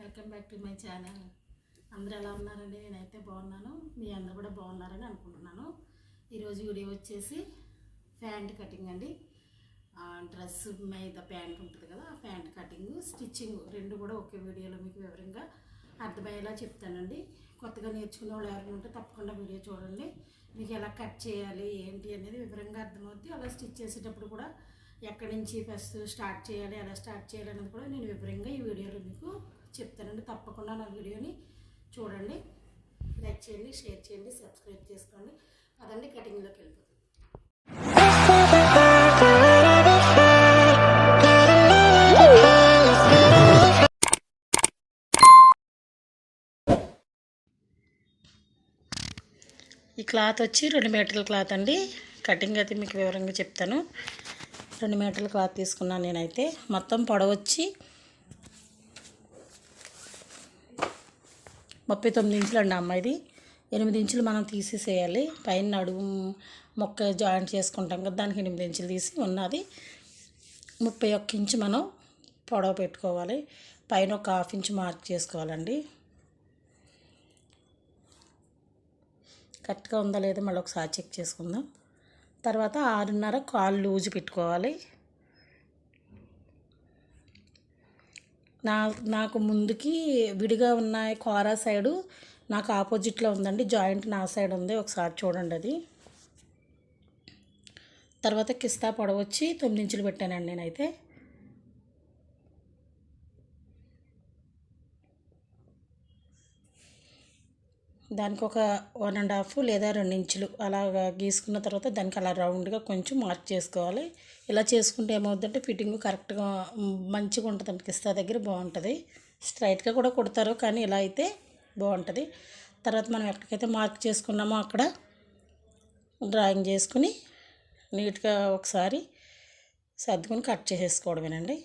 Welcome back to my channel. అందరూ ఎలా ఉన్నారండి? నేనైతే బాగున్నాను. మీ అందరూ కూడా బాగున్నారని అనుకుంటున్నాను. ఈరోజు వీడియో వచ్చేసి ప్యాంట్ కటింగ్ అండి. డ్రెస్ మీద ప్యాంట్ ఉంటుంది కదా ఆ ప్యాంట్ కటింగ్ స్టిచ్చింగ్ రెండు కూడా ఒకే వీడియోలో మీకు వివరంగా అర్థమయ్యేలా చెప్తానండి. కొత్తగా నేర్చుకునే వాళ్ళు ఎవరైనా ఉంటే తప్పకుండా వీడియో చూడండి. మీకు ఎలా కట్ చేయాలి ఏంటి అనేది వివరంగా అర్థమవుద్ది. అలా స్టిచ్ చేసేటప్పుడు కూడా ఎక్కడి నుంచి ఫస్ట్ స్టార్ట్ చేయాలి ఎలా స్టార్ట్ చేయాలి అనేది కూడా నేను వివరంగా ఈ వీడియోలో మీకు చెప్తానండి. తప్పకుండా నా వీడియోని చూడండి. లైక్ చేయండి షేర్ చేయండి సబ్స్క్రైబ్ చేసుకోండి. అదండి కటింగ్లోకి వెళ్ళిపోతుంది. ఈ క్లాత్ వచ్చి రెండు మీటర్ల క్లాత్ అండి. కటింగ్ అయితే మీకు వివరంగా చెప్తాను. రెండు మీటర్ల క్లాత్ తీసుకున్నాను నేనైతే. మొత్తం పొడవచ్చి ముప్పై తొమ్మిది ఇంచులు అండి అమ్మాయిది. ఎనిమిది ఇంచులు మనం తీసేసేయాలి. పైన నడుము మొక్క జాయింట్ చేసుకుంటాం కదా దానికి ఎనిమిది ఇంచులు తీసి ఉన్నది. ముప్పై ఒక్క ఇంచు మనం పొడవ పెట్టుకోవాలి. పైన ఒక హాఫ్ ఇంచు మార్క్ చేసుకోవాలండి. కరెక్ట్గా ఉందా లేదా మళ్ళీ ఒకసారి చెక్ చేసుకుందాం. తర్వాత ఆరున్నర కాలు లూజ్ పెట్టుకోవాలి. నా నాకు ముందుకి విడిగా ఉన్న కోరా సైడు నాకు ఆపోజిట్లో ఉందండి. జాయింట్ నా సైడ్ ఉంది. ఒకసారి చూడండి అది. తర్వాత కిస్తా పొడవచ్చి తొమ్మిది ఇంచులు పెట్టానండి నేనైతే. దానికి ఒక వన్ అండ్ హాఫ్ లేదా రెండు ఇంచులు అలాగా గీసుకున్న తర్వాత దానికి అలా రౌండ్గా కొంచెం మార్క్ చేసుకోవాలి. ఇలా చేసుకుంటే ఏమవుతుందంటే ఫిట్టింగ్ కరెక్ట్గా మంచిగా ఉంటుంది కిస్తా దగ్గర బాగుంటుంది. స్ట్రైట్గా కూడా కుడతారు కానీ ఇలా అయితే బాగుంటుంది. తర్వాత మనం ఎక్కడికైతే మార్క్ చేసుకున్నామో అక్కడ డ్రాయింగ్ చేసుకుని నీట్గా ఒకసారి సర్దుకొని కట్ చేసేసుకోవడమేనండి.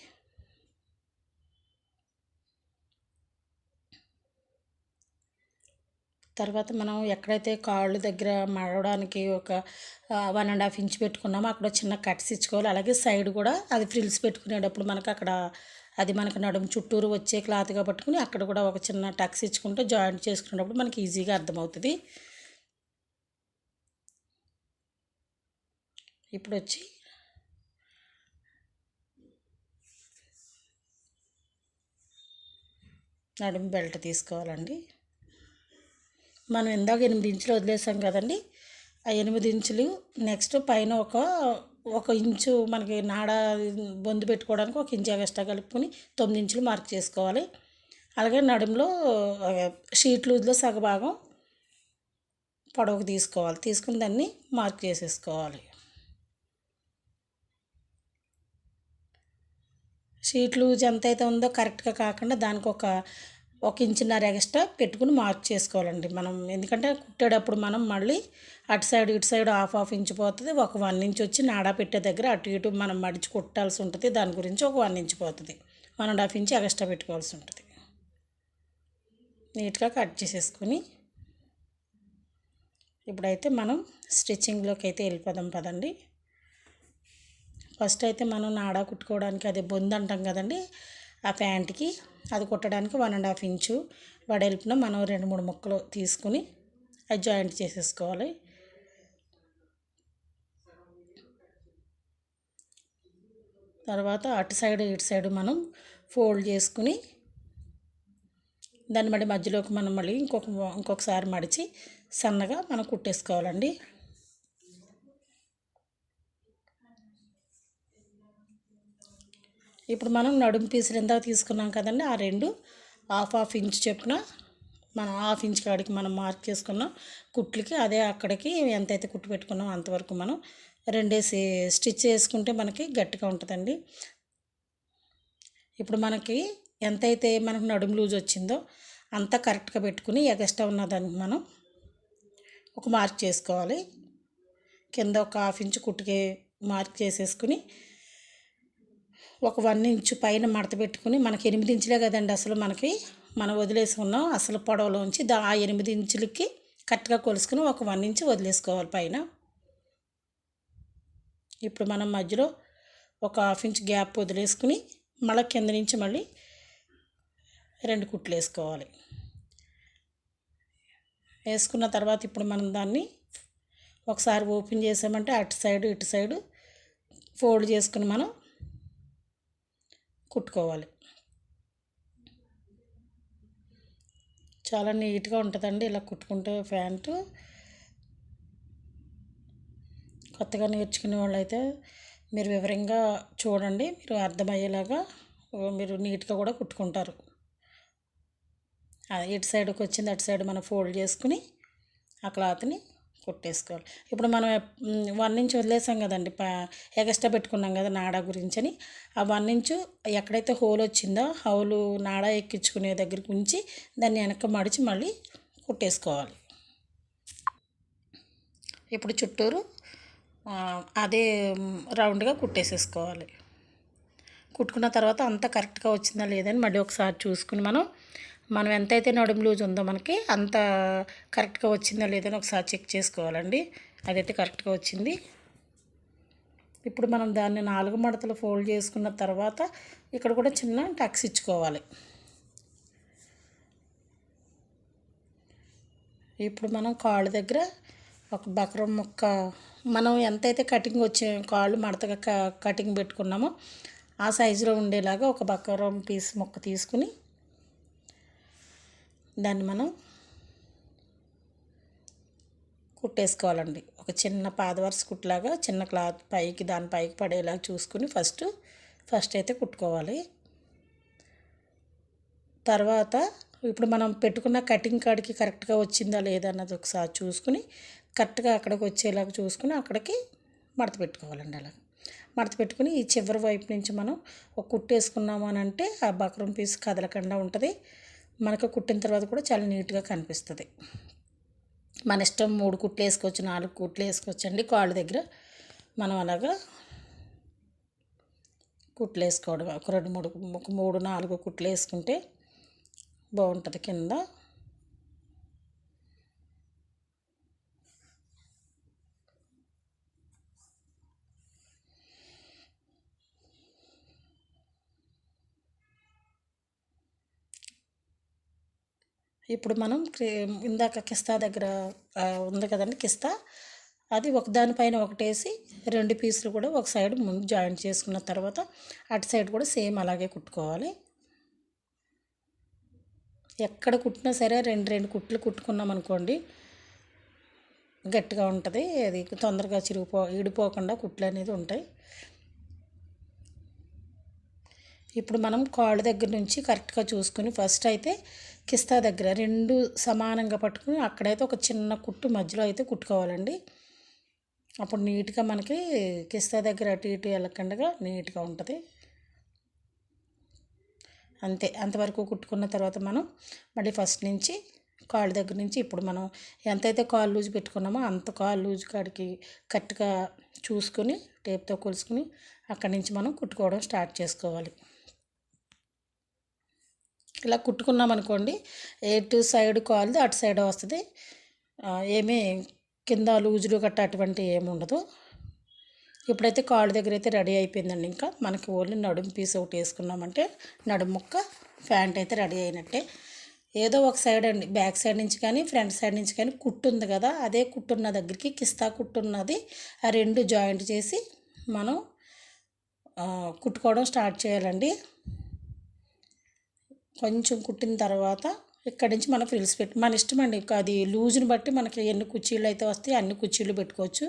తర్వాత మనం ఎక్కడైతే కాళ్ళు దగ్గర మడవడానికి ఒక వన్ అండ్ హాఫ్ ఇంచ్ పెట్టుకున్నామో అక్కడ చిన్న కట్స్ ఇచ్చుకోవాలి. అలాగే సైడ్ కూడా అది ఫ్రిల్స్ పెట్టుకునేటప్పుడు మనకు అక్కడ అది మనకు నడుము చుట్టూరు వచ్చే క్లాత్గా పట్టుకుని అక్కడ కూడా ఒక చిన్న టక్స్ ఇచ్చుకుంటే జాయింట్ చేసుకునేటప్పుడు మనకి ఈజీగా అర్థమవుతుంది. ఇప్పుడు వచ్చి నడుము బెల్ట్ తీసుకోవాలండి. మనం ఇందాక ఎనిమిది ఇంచులు వదిలేసాం కదండి. ఆ ఎనిమిది ఇంచులు నెక్స్ట్ పైన ఒక ఒక ఇంచు మనకి నాడ బొందు పెట్టుకోవడానికి ఒక ఇంచు ఎక్స్ట్రా కలుపుకొని తొమ్మిది ఇంచులు మార్క్ చేసుకోవాలి. అలాగే నడుములో షీట్ లూజ్లో సగభాగం పొడవుకు తీసుకోవాలి. తీసుకుని దాన్ని మార్క్ చేసేసుకోవాలి. షీట్ లూజ్ ఎంత అయితే ఉందో కరెక్ట్గా కాకుండా దానికి ఒక ఒక ఇంచున్నర ఎక్స్ట్రా పెట్టుకుని మార్క్ చేసుకోవాలండి మనం. ఎందుకంటే కుట్టేటప్పుడు మనం మళ్ళీ అటు సైడ్ ఇటు సైడ్ హాఫ్ హాఫ్ ఇంచ్ పోతుంది. ఒక వన్ ఇంచ్ వచ్చి నాడా పెట్టే దగ్గర అటు ఇటు మనం మడిచి కుట్టాల్సి ఉంటుంది. దాని గురించి ఒక వన్ ఇంచ్ పోతుంది. One and half inch extra పెట్టుకోవాల్సి ఉంటుంది. నీట్గా కట్ చేసేసుకుని ఇప్పుడైతే మనం స్టిచ్చింగ్లోకి అయితే వెళ్ళిపోదాం పదండి. ఫస్ట్ అయితే మనం నాడా కుట్టుకోవడానికి అది బొందు అంటాం కదండి. ఆ ప్యాంట్కి అది కుట్టడానికి వన్ అండ్ హాఫ్ ఇంచు వడెల్పున మనం రెండు మూడు ముక్కలు తీసుకుని అది జాయింట్ చేసేసుకోవాలి. తర్వాత అటు సైడ్ ఇటు సైడ్ మనం ఫోల్డ్ చేసుకుని దాన్ని మళ్ళీ మధ్యలోకి మనం మళ్ళీ ఇంకొక ఇంకొకసారి మడిచి సన్నగా మనం కుట్టేసుకోవాలండి. ఇప్పుడు మనం నడుము పీసులు ఎంత తీసుకున్నాం కదండి? ఆ రెండు హాఫ్ హాఫ్ ఇంచ్ చొప్పున మనం హాఫ్ ఇంచ్ కాడికి మనం మార్క్ చేసుకున్నాం. కుట్లకి అదే అక్కడికి ఎంతైతే కుట్టు పెట్టుకున్నాం అంతవరకు మనం రెండేసి స్టిచ్ చేసుకుంటే మనకి గట్టిగా ఉంటుందండి. ఇప్పుడు మనకి ఎంతైతే మనకు నడుము లూజ్ వచ్చిందో అంతా కరెక్ట్గా పెట్టుకుని ఎగస్ట్రా ఉన్న దానికి మనం ఒక మార్క్ చేసుకోవాలి. కింద ఒక హాఫ్ ఇంచ్ కుట్టుకే మార్క్ చేసేసుకుని ఒక వన్ ఇంచు పైన మడత పెట్టుకుని మనకి ఎనిమిది ఇంచులే కదండి అసలు మనకి మనం వదిలేసుకున్నాం అసలు పొడవలోంచి దా ఆ ఎనిమిది ఇంచులకి కరెక్ట్గా కొలుసుకుని ఒక వన్ ఇంచు వదిలేసుకోవాలి పైన. ఇప్పుడు మనం మధ్యలో ఒక హాఫ్ ఇంచ్ గ్యాప్ వదిలేసుకుని మళ్ళీ కింద నుంచి మళ్ళీ రెండు కుట్లు వేసుకోవాలి. వేసుకున్న తర్వాత ఇప్పుడు మనం దాన్ని ఒకసారి ఓపెన్ చేసామంటే అటు సైడు ఇటు సైడు ఫోల్డ్ చేసుకుని మనం కుట్టుకోవాలి. చాలా నీట్గా ఉంటుందండి ఇలా కుట్టుకుంటే ప్యాంటు. కొత్తగా నేర్చుకునే వాళ్ళైతే మీరు వివరంగా చూడండి మీరు అర్థమయ్యేలాగా మీరు నీట్గా కూడా కుట్టుకుంటారు. ఇటు సైడ్కి వచ్చింది అటు సైడ్ మనం ఫోల్డ్ చేసుకుని ఆ క్లాత్ని కుట్టేసుకోవాలి. ఇప్పుడు మనం వన్ ఇంచ్ వదిలేసాం కదండి ఎగస్ట్రా పెట్టుకున్నాం కదా నాడా గురించి అని ఆ వన్ ఇంచు ఎక్కడైతే హోల్ వచ్చిందో హౌలు నాడా ఎక్కించుకునే దగ్గరికి ఉంచి దాన్ని వెనక మడిచి మళ్ళీ కుట్టేసుకోవాలి. ఇప్పుడు చుట్టూరు అదే రౌండ్గా కుట్టేసేసుకోవాలి. కుట్టుకున్న తర్వాత అంతా కరెక్ట్గా వచ్చిందా లేదని మళ్ళీ ఒకసారి చూసుకుని మనం మనం ఎంతైతే నడుము లూజ్ ఉందో మనకి అంత కరెక్ట్గా వచ్చిందా లేదని ఒకసారి చెక్ చేసుకోవాలండి. అదైతే కరెక్ట్గా వచ్చింది. ఇప్పుడు మనం దాన్ని నాలుగు మడతలు ఫోల్డ్ చేసుకున్న తర్వాత ఇక్కడ కూడా చిన్న టక్స్ ఇచ్చుకోవాలి. ఇప్పుడు మనం కాళ్ళు దగ్గర ఒక బకరం ముక్క మనం ఎంతైతే కటింగ్ వచ్చే కాళ్ళు మడతగా క- కటింగ్ పెట్టుకున్నామో ఆ సైజులో ఉండేలాగా ఒక బకరం పీస్ ముక్క తీసుకుని దాన్ని మనం కుట్టేసుకోవాలండి. ఒక చిన్న పాదవరస కుట్లాగా చిన్న క్లాత్ పైకి దాని పైకి పడేలాగా చూసుకుని ఫస్ట్ ఫస్ట్ అయితే కుట్టుకోవాలి. తర్వాత ఇప్పుడు మనం పెట్టుకున్న కటింగ్ కాడికి కరెక్ట్గా వచ్చిందా లేదా అన్నది ఒకసారి చూసుకుని కరెక్ట్గా అక్కడికి వచ్చేలాగా చూసుకుని అక్కడికి మడత పెట్టుకోవాలండి అలా మడత పెట్టుకుని ఈ చివరి వైపు నుంచి మనం ఒక కుట్టేసుకున్నాము అని అంటే ఆ బక్రం పీస్ కదలకుండా ఉంటుంది. మనకు కుట్టిన తర్వాత కూడా చాలా నీట్గా కనిపిస్తుంది. మన ఇష్టం మూడు కుట్లు వేసుకోవచ్చు నాలుగు కుట్లు వేసుకోవచ్చు అండి. కాళ్ళ దగ్గర మనం అలాగా కుట్లు వేసుకోవడం ఒక రెండు మూడు ఒక మూడు నాలుగు కుట్లు వేసుకుంటే బాగుంటుంది కింద. ఇప్పుడు మనం ఇందాక కిస్తా దగ్గర ఉంది కదండి కిస్తా. అది ఒకదానిపైన ఒకటేసి రెండు పీసులు కూడా ఒక సైడ్ ముందు జాయింట్ చేసుకున్న తర్వాత అటు సైడ్ కూడా సేమ్ అలాగే కుట్టుకోవాలి. ఎక్కడ కుట్టినా సరే రెండు రెండు కుట్లు కుట్టుకున్నాం అనుకోండి గట్టిగా ఉంటుంది. అది తొందరగా చిరిగిపో ఈడిపోకుండా కుట్లు అనేది ఉంటాయి. ఇప్పుడు మనం కాళ్ళ దగ్గర నుంచి కరెక్ట్గా చూసుకుని ఫస్ట్ అయితే కిస్తా దగ్గర రెండు సమానంగా పట్టుకుని అక్కడైతే ఒక చిన్న కుట్టు మధ్యలో అయితే కుట్టుకోవాలండి. అప్పుడు నీట్గా మనకి కిస్తా దగ్గర అటు ఇటు వెళ్ళకుండా నీట్గా ఉంటుంది. అంతే అంతవరకు కుట్టుకున్న తర్వాత మనం మళ్ళీ ఫస్ట్ నుంచి కాళ్ళ దగ్గర నుంచి ఇప్పుడు మనం ఎంతైతే కాలు లూజ్ పెట్టుకున్నామో అంత కాలు లూజ్ కాడికి కరెక్ట్గా చూసుకొని టేప్తో కొలుసుకుని అక్కడి నుంచి మనం కుట్టుకోవడం స్టార్ట్ చేసుకోవాలి. ఇలా కుట్టుకున్నాం అనుకోండి ఎటు సైడ్ కాలుది అటు సైడ్ వస్తుంది. ఏమీ కింద లూజులు గట్ట అటువంటి ఏమి ఉండదు. ఇప్పుడైతే కాళ్ళు దగ్గర అయితే రెడీ అయిపోయిందండి ఇంకా. మనకి ఓన్లీ నడుము పీస్ ఒకటి వేసుకున్నామంటే నడుము ముక్క ప్యాంట్ అయితే రెడీ అయినట్టే. ఏదో ఒక సైడ్ అండి బ్యాక్ సైడ్ నుంచి కానీ ఫ్రంట్ సైడ్ నుంచి కానీ కుట్టు ఉంది కదా అదే కుట్టున్న దగ్గరికి కిస్తా కుట్టున్నది ఆ రెండు జాయింట్ చేసి మనం కుట్టుకోవడం స్టార్ట్ చేయాలండి. కొంచెం కుట్టిన తర్వాత ఇక్కడి నుంచి మనం ఫ్రిల్స్ పెట్టి మన ఇష్టం అండి. ఇంకా అది లూజ్ని బట్టి మనకి ఎన్ని కుర్చీలు అయితే వస్తాయి అన్ని కుర్చీలు పెట్టుకోవచ్చు.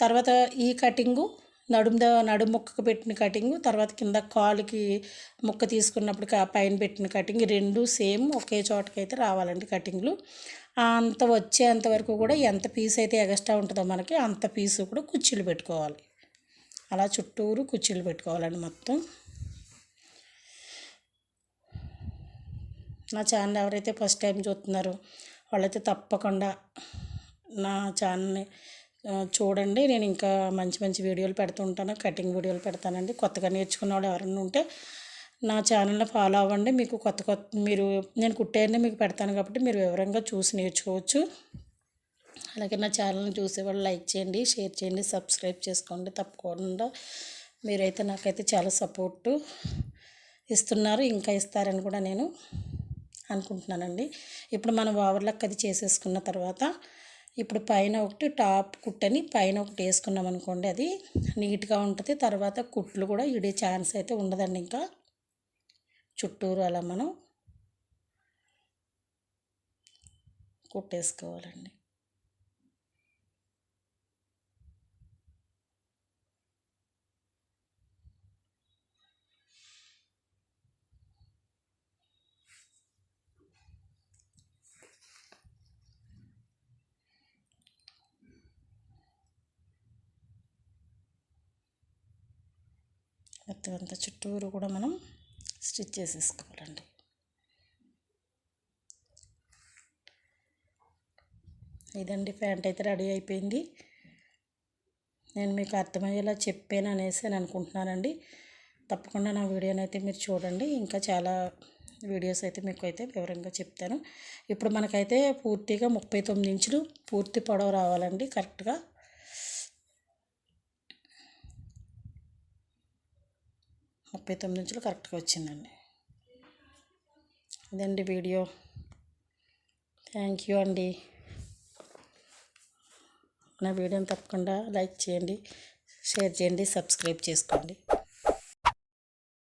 తర్వాత ఈ కటింగు నడుము నడుము ముక్కకు పెట్టిన కటింగ్ తర్వాత కింద కాలుకి ముక్క తీసుకున్నప్పుడు పైన పెట్టిన కటింగ్ రెండు సేమ్ ఒకే చోటకైతే రావాలండి కటింగ్లు. అంత వచ్చేంత వరకు కూడా ఎంత పీస్ అయితే ఎగస్ట్రా ఉంటుందో మనకి అంత పీసు కూడా కుర్చీలు పెట్టుకోవాలి. అలా చుట్టూరు కుర్చీలు పెట్టుకోవాలండి మొత్తం. నా ఛానల్ ఎవరైతే ఫస్ట్ టైం చూస్తున్నారో వాళ్ళైతే తప్పకుండా నా ఛానల్ని చూడండి. నేను ఇంకా మంచి మంచి వీడియోలు పెడుతుంటాను కటింగ్ వీడియోలు పెడతానండి. కొత్తగా నేర్చుకున్న వాళ్ళు ఎవరైనా ఉంటే నా ఛానల్ని ఫాలో అవ్వండి. మీకు కొత్త కొత్త మీరు నేను కుట్టేయన్నీ మీకు పెడతాను కాబట్టి మీరు వివరంగా చూసి నేర్చుకోవచ్చు. అలాగే నా ఛానల్ని చూసేవాళ్ళు లైక్ చేయండి షేర్ చేయండి సబ్స్క్రైబ్ చేసుకోండి. తప్పకుండా మీరైతే నాకైతే చాలా సపోర్టు ఇస్తున్నారు. ఇంకా ఇస్తారని కూడా నేను అనుకుంటున్నానండి. ఇప్పుడు మనం ఓవర్లక్ అది చేసేసుకున్న తర్వాత ఇప్పుడు పైన ఒకటి టాప్ కుట్టని పైన ఒకటి వేసుకున్నాం అనుకోండి అది నీట్గా ఉంటుంది. తర్వాత కుట్లు కూడా ఇడే ఛాన్స్ అయితే ఉండదండి ఇంకా. చుట్టూరు అలా మనం కుట్టేసుకోవాలండి. మొత్తం అంతా చుట్టూరు కూడా మనం స్టిచ్ చేసేసుకోవాలండి. ఇదండి ప్యాంట్ అయితే రెడీ అయిపోయింది. నేను మీకు అర్థమయ్యేలా చెప్పాను అనేసి అని అనుకుంటున్నానండి. తప్పకుండా నా వీడియోని అయితే మీరు చూడండి. ఇంకా చాలా వీడియోస్ అయితే మీకు అయితే వివరంగా చెప్తాను. ఇప్పుడు మనకైతే పూర్తిగా ముప్పై తొమ్మిది ఇంచులు పూర్తి పొడవు రావాలండి కరెక్ట్గా. ముప్పై తొమ్మిది ఇంచులు కరెక్ట్గా వచ్చిందండి. ఇదండి వీడియో. థ్యాంక్ యూ అండి. నా వీడియోని తప్పకుండా లైక్ చేయండి షేర్ చేయండి సబ్స్క్రైబ్ చేసుకోండి.